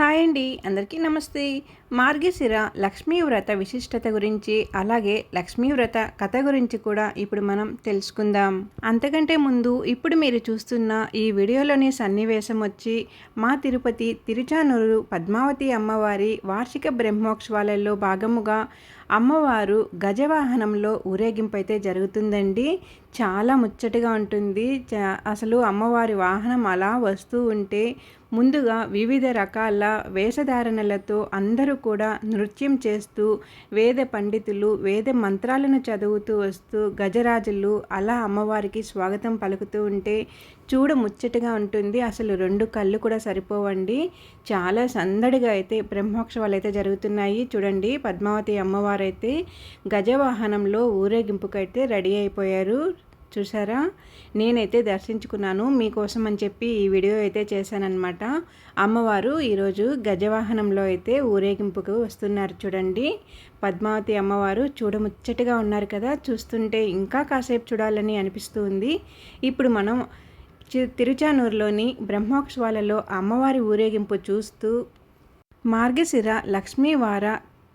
Hi అండి అందరికీ నమస్తే. మార్గశిర లక్ష్మీ వ్రత విశిష్టత గురించి అలాగే లక్ష్మీ వ్రత కథ గురించి కూడా ఇప్పుడు మనం తెలుసుకుందాం. అంతకంటే ముందు ఇప్పుడు మీరు చూస్తున్న ఈ వీడియోలోని సన్నివేశం వచ్చి మా తిరుపతి తిరుచానూరు పద్మావతి అమ్మవారి వార్షిక బ్రహ్మోత్సవాలలో భాగముగా అమ్మవారు గజవాహనంలో ఊరేగింపు అయితే జరుగుతుందండి. చాలా ముచ్చటగా ఉంటుంది. అసలు అమ్మవారి వాహనం అలా వస్తూ ఉంటే ముందుగా వివిధ రకాల వేషధారణలతో అందరూ కూడా నృత్యం చేస్తూ వేద పండితులు వేద మంత్రాలను చదువుతూ వస్తూ గజరాజులు అలా అమ్మవారికి స్వాగతం పలుకుతూ ఉంటే చూడ ముచ్చటగా ఉంటుంది. అసలు రెండు కళ్ళు కూడా సరిపోవండి. చాలా సందడిగా అయితే బ్రహ్మోత్సవాలు అయితే జరుగుతున్నాయి. చూడండి పద్మావతి అమ్మవారు అయితే గజవాహనంలో ఊరేగింపుకైతే రెడీ అయిపోయారు. చూసారా నేనైతే దర్శించుకున్నాను. మీకోసం అని చెప్పి ఈ వీడియో అయితే చేశానన్నమాట. అమ్మవారు ఈరోజు గజవాహనంలో అయితే ఊరేగింపుకు వస్తున్నారు చూడండి. పద్మావతి అమ్మవారు చూడముచ్చటగా ఉన్నారు కదా. చూస్తుంటే ఇంకా కాసేపు చూడాలని అనిపిస్తుంది. ఇప్పుడు మనం తిరుచానూరులోని బ్రహ్మోత్సవాలలో అమ్మవారి ఊరేగింపు చూస్తూ మార్గశిర లక్ష్మీవార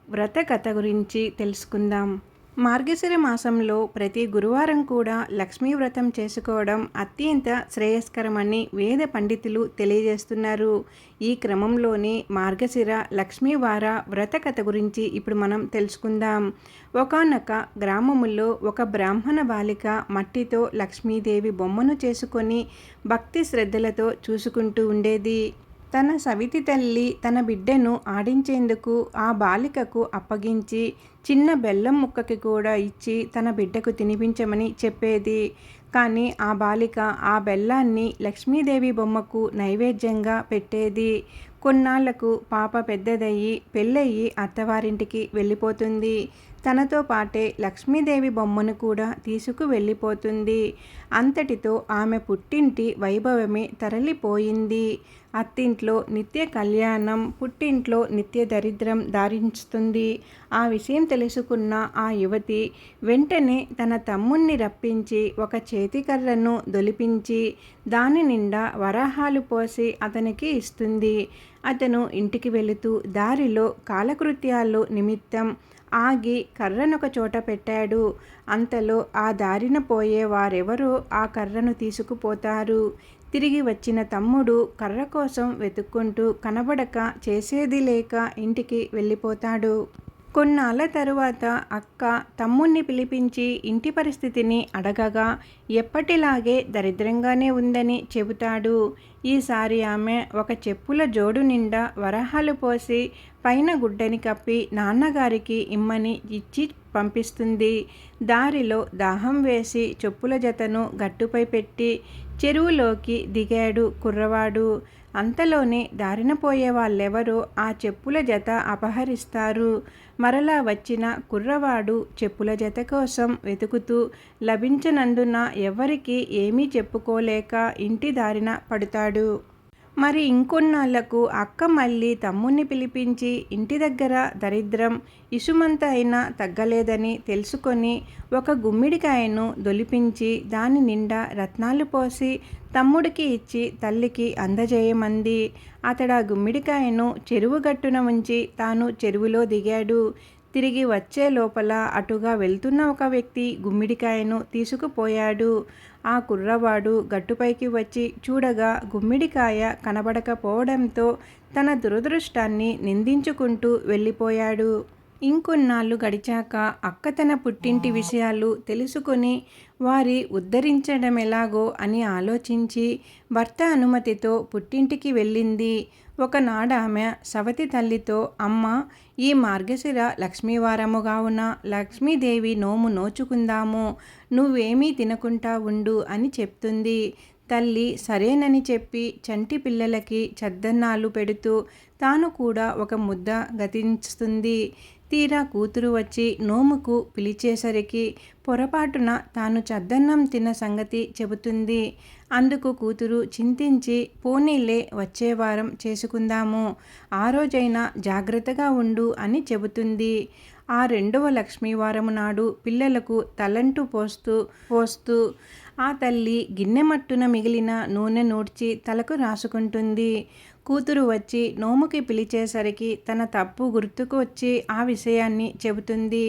వ్రత కథ గురించి తెలుసుకుందాం. మార్గశిర మాసంలో ప్రతి గురువారం కూడా లక్ష్మీ వ్రతం చేసుకోవడం అత్యంత శ్రేయస్కరమని వేద పండితులు తెలియజేస్తున్నారు. ఈ క్రమంలోనే మార్గశిర లక్ష్మీవార వ్రత కథ గురించి ఇప్పుడు మనం తెలుసుకుందాం. ఒకనొక గ్రామములో ఒక బ్రాహ్మణ బాలిక మట్టితో లక్ష్మీదేవి బొమ్మను చేసుకొని భక్తి శ్రద్ధలతో చూసుకుంటూ ఉండేది. తన సవితి తల్లి తన బిడ్డను ఆడించేందుకు ఆ బాలికకు అప్పగించి చిన్న బెల్లం ముక్కకి కూడా ఇచ్చి తన బిడ్డకు తినిపించమని చెప్పేది. కానీ ఆ బాలిక ఆ బెల్లాన్ని లక్ష్మీదేవి బొమ్మకు నైవేద్యంగా పెట్టేది. కొన్నాళ్ళకు పాప పెద్దదయ్యి పెళ్ళయ్యి అత్తవారింటికి వెళ్ళిపోతుంది. తనతో పాటే లక్ష్మీదేవి బొమ్మను కూడా తీసుకు వెళ్ళిపోతుంది. అంతటితో ఆమె పుట్టింటి వైభవమే తరలిపోయింది. అత్తింట్లో నిత్య కళ్యాణం పుట్టింట్లో నిత్య దరిద్రం దారించుతుంది ఆ విషయం తెలుసుకున్న ఆ యువతి వెంటనే తన తమ్ముణ్ణి రప్పించి ఒక చేతికర్రను దొలిపించి దాని నిండా వరాహాలు పోసి అతనికి ఇస్తుంది. అతను ఇంటికి వెళుతూ దారిలో కాలకృత్యాలు నిమిత్తం ఆగి కర్రనొక చోట పెట్టాడు. అంతలో ఆ దారిన పోయే వారెవరో ఆ కర్రను తీసుకుపోతారు. తిరిగి వచ్చిన తమ్ముడు కర్ర కోసం వెతుక్కుంటూ కనబడక చేసేది లేక ఇంటికి వెళ్ళిపోతాడు. కొన్నాళ్ళ తరువాత అక్క తమ్ముణ్ణి పిలిపించి ఇంటి పరిస్థితిని అడగగా ఎప్పటిలాగే దరిద్రంగానే ఉందని చెబుతాడు. ఈసారి ఆమె ఒక చెప్పుల జోడు నిండా వరహాలు పోసి పైన గుడ్డని కప్పి నాన్నగారికి ఇమ్మని ఇచ్చి పంపిస్తుంది. దారిలో దాహం వేసి చెప్పుల జతను గట్టుపై పెట్టి చెరువులోకి దిగాడు కుర్రవాడు. అంతలోనే దారిన పోయే వాళ్ళెవరో ఆ చెప్పుల జత అపహరిస్తారు. మరలా వచ్చిన కుర్రవాడు చెప్పుల జత కోసం వెతుకుతూ లభించనందున ఎవరికి ఏమీ చెప్పుకోలేక ఇంటి దారిన పడతాడు. మరి ఇంకొన్నాళ్ళకు అక్క మళ్ళీ తమ్ముణ్ణి పిలిపించి ఇంటి దగ్గర దరిద్రం ఇసుమంత అయినా తగ్గలేదని తెలుసుకొని ఒక గుమ్మిడికాయను దొలిపించి దాని నిండా రత్నాలు పోసి తమ్ముడికి ఇచ్చి తల్లికి అందజేయమంది. అతడు ఆ గుమ్మిడికాయను చెరువు గట్టున ఉంచి తాను చెరువులో దిగాడు. తిరిగి వచ్చే లోపల అటుగా వెళ్తున్న ఒక వ్యక్తి గుమ్మిడికాయను తీసుకుపోయాడు. ఆ కుర్రవాడు గట్టుపైకి వచ్చి చూడగా గుమ్మిడికాయ కనబడకపోవడంతో తన దురదృష్టాన్ని నిందించుకుంటూ వెళ్ళిపోయాడు. ఇంకొన్నాళ్ళు గడిచాక అక్క తన పుట్టింటి విషయాలు తెలుసుకొని వారి ఉద్ధరించడం ఎలాగో అని ఆలోచించి భర్త అనుమతితో పుట్టింటికి వెళ్ళింది. ఒకనాడు ఆమె సవతి తల్లితో అమ్మ ఈ మార్గశిర లక్ష్మీవారము కావున లక్ష్మీదేవి నోము నోచుకుందాము నువ్వేమీ తినకుంటా ఉండు అని చెప్తుంది. తల్లి సరేనని చెప్పి చంటి పిల్లలకి చద్దన్నాలు పెడుతూ తాను కూడా ఒక ముద్ద గతిస్తుంది తీరా కూతురు వచ్చి నోముకు పిలిచేసరికి పొరపాటున తాను చద్దన్నం తిన్న సంగతి చెబుతుంది. అందుకు కూతురు చింతించి పోనీలే వచ్చే వారం చేసుకుందాము. ఆ రోజైనా జాగ్రత్తగా ఉండు అని చెబుతుంది. ఆ రెండవ లక్ష్మీవారము నాడు పిల్లలకు తలంటు పోస్తూ పోస్తూ ఆ తల్లి గిన్నె మట్టున మిగిలిన నూనె నూడ్చి తలకు రాసుకుంటుంది. కూతురు వచ్చి నోముకి పిలిచేసరికి తన తప్పు గుర్తుకు వచ్చి ఆ విషయాన్ని చెబుతుంది.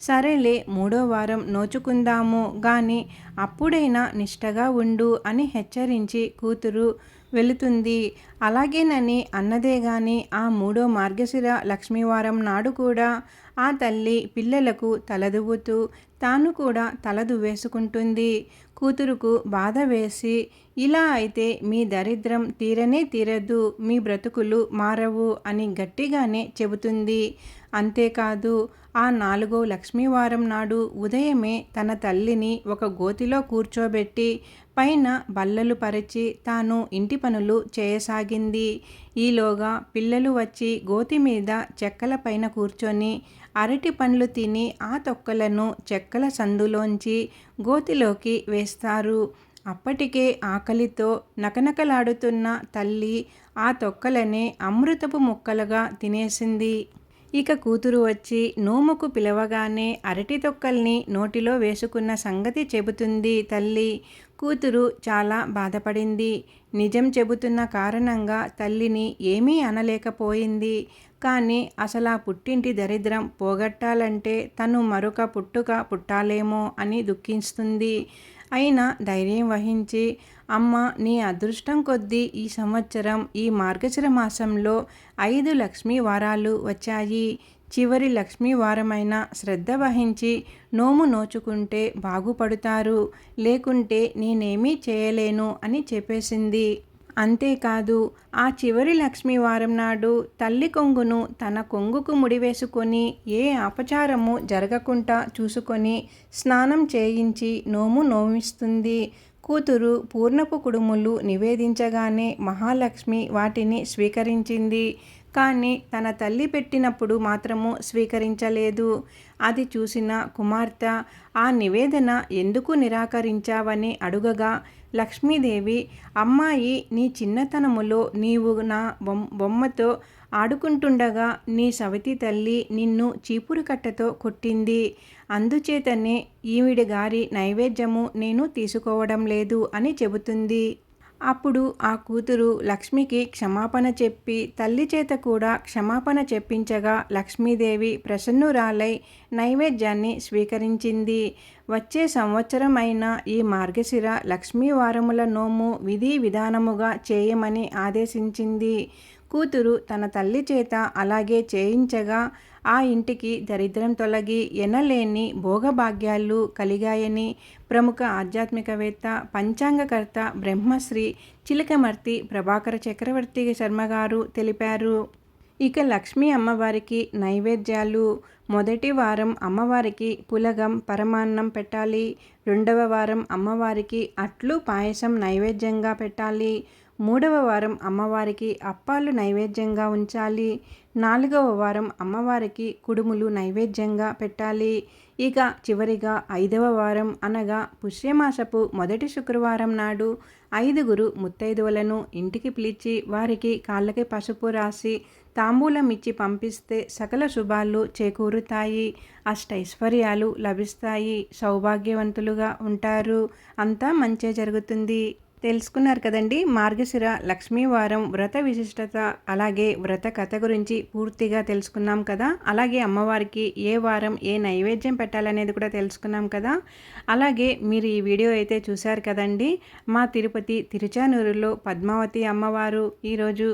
సరేలే మూడో వారం నోచుకుందాము గాని అప్పుడైనా నిష్టగా ఉండు అని హెచ్చరించి కూతురు వెళుతుంది. అలాగేనని అన్నదే గాని ఆ మూడో మార్గశిర లక్ష్మీవారం నాడు కూడా ఆ తల్లి పిల్లలకు తలదువ్వుతూ తాను కూడా తలదువ్వేసుకుంటుంది కూతురుకు బాధ వేసి ఇలా అయితే మీ దరిద్రం తీరనే తీరదు మీ బ్రతుకులు మారవు అని గట్టిగానే చెబుతుంది. అంతేకాదు ఆ నాలుగో లక్ష్మీవారం నాడు ఉదయమే తన తల్లిని ఒక గోతిలో కూర్చోబెట్టి పైన బల్లలు పరిచి తాను ఇంటి పనులు చేయసాగింది. ఈలోగా పిల్లలు వచ్చి గోతి మీద చెక్కల పైన కూర్చొని అరటి పండ్లు తిని ఆ తొక్కలను చెక్కల సందులోంచి గోతిలోకి వేస్తారు. అప్పటికే ఆకలితో నకనకలాడుతున్న తల్లి ఆ తొక్కలనే అమృతపు ముక్కలుగా తినేసింది. ఇక కూతురు వచ్చి నోముకు పిలవగానే అరటి తొక్కల్ని నోటిలో వేసుకున్న సంగతి చెబుతుంది తల్లి. కూతురు చాలా బాధపడింది. నిజం చెబుతున్న కారణంగా తల్లిని ఏమీ అనలేకపోయింది. కానీ అసలు ఆ పుట్టింటి దరిద్రం పోగొట్టాలంటే తను మరొక పుట్టుక పుట్టాలేమో అని దుఃఖిస్తుంది. అయినా ధైర్యం వహించి అమ్మ నీ అదృష్టం కొద్దీ ఈ సంవత్సరం ఈ మార్గశిర మాసంలో ఐదు లక్ష్మీ వారాలు వచ్చాయి. చివరి లక్ష్మీ వారమైన శ్రద్ధ వహించి నోము నోచుకుంటే బాగుపడుతారు. లేకుంటే నేనేమీ చేయలేను అని చెప్పేసింది. అంతేకాదు ఆ చివరి లక్ష్మీవారం నాడు తల్లి కొంగును తన కొంగుకు ముడివేసుకొని ఏ అపచారము జరగకుండా చూసుకొని స్నానం చేయించి నోము నోమిస్తుంది. కూతురు పూర్ణపు కుడుములు నివేదించగానే మహాలక్ష్మి వాటిని స్వీకరించింది. కానీ తన తల్లి పెట్టినప్పుడు మాత్రము స్వీకరించలేదు. అది చూసిన కుమార్తె ఆ నివేదన ఎందుకు నిరాకరించావని అడుగగా లక్ష్మీదేవి అమ్మాయి నీ చిన్నతనములో నీవు నా బొమ్మతో ఆడుకుంటుండగా నీ సవతి తల్లి నిన్ను చీపురు కట్టతో కొట్టింది. అందుచేతనే ఈవిడి గారి నైవేద్యము నేను తీసుకోవడం లేదు అని చెబుతుంది. అప్పుడు ఆ కూతురు లక్ష్మికి క్షమాపణ చెప్పి తల్లి చేత కూడా క్షమాపణ చెప్పించగా లక్ష్మీదేవి ప్రసన్నురాలై నైవేద్యాన్ని స్వీకరించింది. వచ్చే సంవత్సరం అయిన ఈ మార్గశిర లక్ష్మీవారముల నోము విధి విధానముగా చేయమని ఆదేశించింది. కూతురు తన తల్లి చేత అలాగే చేయించగా ఆ ఇంటికి దరిద్రం తొలగి ఎనలేని భోగభాగ్యాలు కలిగాయని ప్రముఖ ఆధ్యాత్మికవేత్త పంచాంగకర్త బ్రహ్మశ్రీ చిలకమర్తి ప్రభాకర చక్రవర్తి శర్మగారు తెలిపారు. ఇక లక్ష్మీ అమ్మవారికి నైవేద్యాలు. మొదటి వారం అమ్మవారికి పులగం పరమాన్నం పెట్టాలి. రెండవ వారం అమ్మవారికి అట్లు పాయసం నైవేద్యంగా పెట్టాలి. మూడవ వారం అమ్మవారికి అప్పాలు నైవేద్యంగా ఉంచాలి. నాలుగవ వారం అమ్మవారికి కుడుములు నైవేద్యంగా పెట్టాలి. ఇక చివరిగా ఐదవ వారం అనగా పుష్యమాసపు మొదటి శుక్రవారం నాడు ఐదుగురు ముత్తైదువులను ఇంటికి పిలిచి వారికి కాళ్ళకి పసుపు రాసి తాంబూలం ఇచ్చి పంపిస్తే సకల శుభాలు చేకూరుతాయి. అష్టైశ్వర్యాలు లభిస్తాయి. సౌభాగ్యవంతులుగా ఉంటారు. అంతా మంచే జరుగుతుంది. తెలుసుకున్నారు కదండి. మార్గశిర లక్ష్మీవారం వ్రత విశిష్టత అలాగే వ్రత కథ గురించి పూర్తిగా తెలుసుకున్నాం కదా. అలాగే అమ్మవారికి ఏ వారం ఏ నైవేద్యం పెట్టాలనేది కూడా తెలుసుకున్నాం కదా. అలాగే మీరు ఈ వీడియో అయితే చూశారు కదండి. మా తిరుపతి తిరుచానూరులో పద్మావతి అమ్మవారు ఈరోజు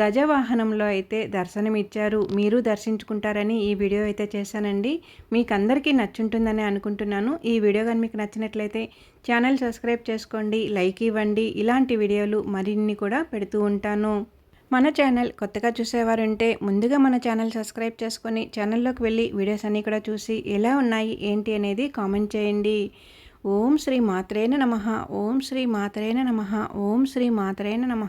గజవాహనంలో అయితే దర్శనమిచ్చారు. మీరు దర్శించుకుంటారని ఈ వీడియో అయితే చేశానండి. మీకు అందరికీ నచ్చుంటుందని అనుకుంటున్నాను. ఈ వీడియో కానీ మీకు నచ్చినట్లయితే ఛానల్ సబ్స్క్రైబ్ చేసుకోండి లైక్ ఇవ్వండి. ఇలాంటి వీడియోలు మరిన్ని కూడా పెడుతూ ఉంటాను. మన ఛానల్ కొత్తగా చూసేవారుంటే ముందుగా మన ఛానల్ సబ్స్క్రైబ్ చేసుకొని ఛానల్లోకి వెళ్ళి వీడియోస్ అన్నీ కూడా చూసి ఎలా ఉన్నాయి ఏంటి అనేది కామెంట్ చేయండి. ఓం శ్రీ మాత్రేన నమ. ఓం శ్రీ మాత్రేన నమ. ఓం శ్రీ మాత్రేన నమ.